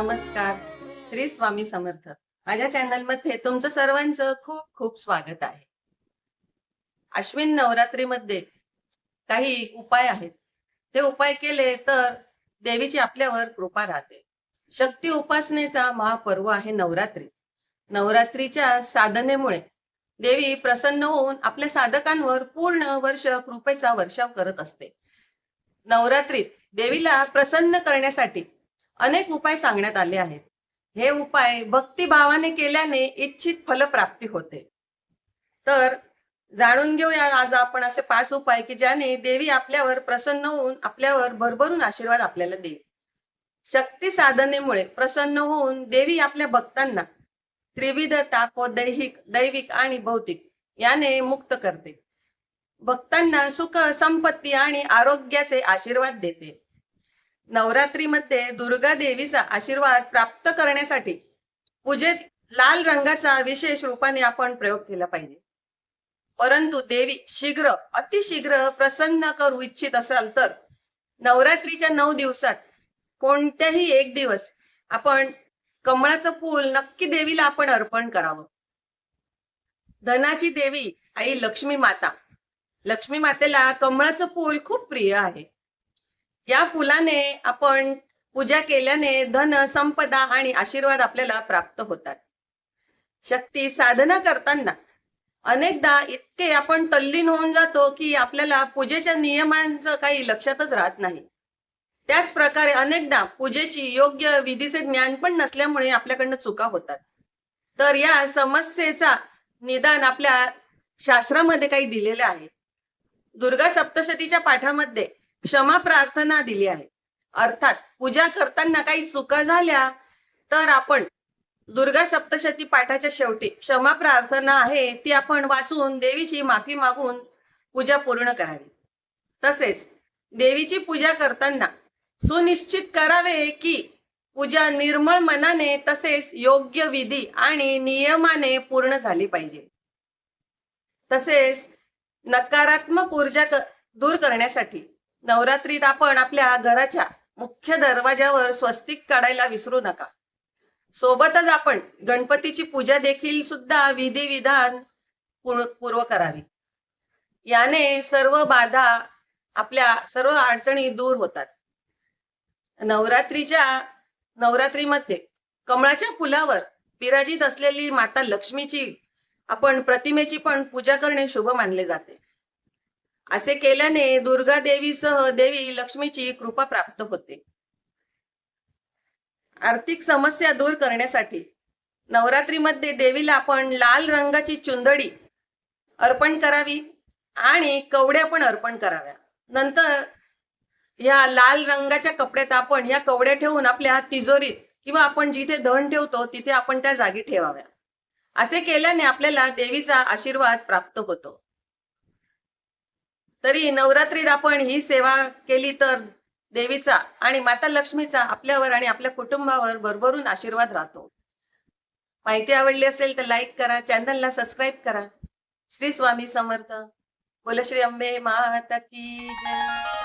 नमस्कार. श्री स्वामी समर्थ. माझ्या चॅनलमध्ये तुमचं सर्वांचं खूप खूप स्वागत आहे. अश्विन नवरात्रीमध्ये काही उपाय आहेत. ते उपाय केले तर देवीची आपल्यावर कृपा राहते. शक्ती उपासनेचा महापर्व आहे नवरात्री. नवरात्रीच्या साधनेमुळे देवी प्रसन्न होऊन आपल्या साधकांवर पूर्ण वर्ष कृपेचा वर्षाव करत असते. नवरात्रीत देवीला प्रसन्न करण्यासाठी अनेक उपाय सांगण्यात आले आहेत. हे उपाय भक्तिभावाने केल्याने इच्छित फलप्राप्ती होते. तर जाणून घेऊया आज आपण असे पाच उपाय की ज्याने देवी आपल्यावर प्रसन्न होऊन आपल्यावर भरभरून आशीर्वाद आपल्याला देईल. शक्ती साधनेमुळे प्रसन्न होऊन देवी आपल्या भक्तांना त्रिविधताप व दैहिक दैविक आणि भौतिक याने मुक्त करते. भक्तांना सुख संपत्ती आणि आरोग्याचे आशीर्वाद देते. नवरात्रीमध्ये दुर्गा देवीचा आशीर्वाद प्राप्त करण्यासाठी पूजेत लाल रंगाचा विशेष रूपाने आपण प्रयोग केला पाहिजे. परंतु देवी शीघ्र अतिशीघ्र प्रसन्न करू इच्छित असाल तर नवरात्रीच्या नऊ दिवसात कोणत्याही एक दिवस आपण कमळाचं फूल नक्की देवीला आपण अर्पण करावं. धनाची देवी आई लक्ष्मी माता. लक्ष्मी मातेला कमळाचं फूल खूप प्रिय आहे. या फुलाने आपण पूजा केल्याने धन संपदा आणि आशीर्वाद आपल्याला प्राप्त होतात. शक्ती साधना करताना अनेकदा इतके आपण तल्लीन होऊन जातो की आपल्याला पूजेच्या नियमांचं काही लक्षातच राहत नाही. त्याच प्रकारे अनेकदा पूजेची योग्य विधीचे ज्ञान पण नसल्यामुळे आपल्याकडनं चुका होतात. तर या समस्येचा निदान आपल्या शास्त्रामध्ये काही दिलेलं आहे. दुर्गा सप्तशतीच्या पाठामध्ये क्षमा प्रार्थना दिली आहे. अर्थात पूजा करताना काही चुका झाल्या तर आपण दुर्गा सप्तशती पाठाच्या शेवटी क्षमा प्रार्थना आहे ती आपण वाचून देवीची माफी मागून पूजा पूर्ण करावी. तसेच देवीची पूजा करताना सुनिश्चित करावे की पूजा निर्मळ मनाने तसेच योग्य विधी आणि नियमाने पूर्ण झाली पाहिजे. तसेच नकारात्मक ऊर्जा दूर करण्यासाठी नवरात्रीत आपण आपल्या घराच्या मुख्य दरवाजावर स्वस्तिक काढायला विसरू नका. सोबतच आपण गणपतीची पूजा देखील सुद्धा विधी विधान पूर्व करावी. याने सर्व बाधा आपल्या सर्व अडचणी दूर होतात. नवरात्रीच्या नवरात्रीमध्ये कमळाच्या फुलावर विराजित असलेली माता लक्ष्मीची आपण प्रतिमेची पण पूजा करणे शुभ मानले जाते. असे केल्याने दुर्गा देवीसह देवी लक्ष्मीची कृपा प्राप्त होते. आर्थिक समस्या दूर करण्यासाठी नवरात्रीमध्ये देवीला आपण लाल रंगाची चुंदडी अर्पण करावी आणि कवड्या पण अर्पण कराव्या. नंतर या लाल रंगाच्या कपड्यात आपण या कवड्या ठेवून आपल्या तिजोरीत किंवा आपण जिथे धन ठेवतो तिथे आपण त्या जागी ठेवाव्या. असे केल्याने आपल्याला देवीचा आशीर्वाद प्राप्त होतो. तरी नवरात्रीत आपण ही सेवा केली तर देवीचा आणि माता लक्ष्मीचा आपल्यावर आणि आपल्या कुटुंबावर भरभरून आशीर्वाद राहतो. माहिती आवडली असेल तर लाईक करा चॅनलला सबस्क्राईब करा. श्री स्वामी समर्थ. बोल श्री अंबे माता की जय.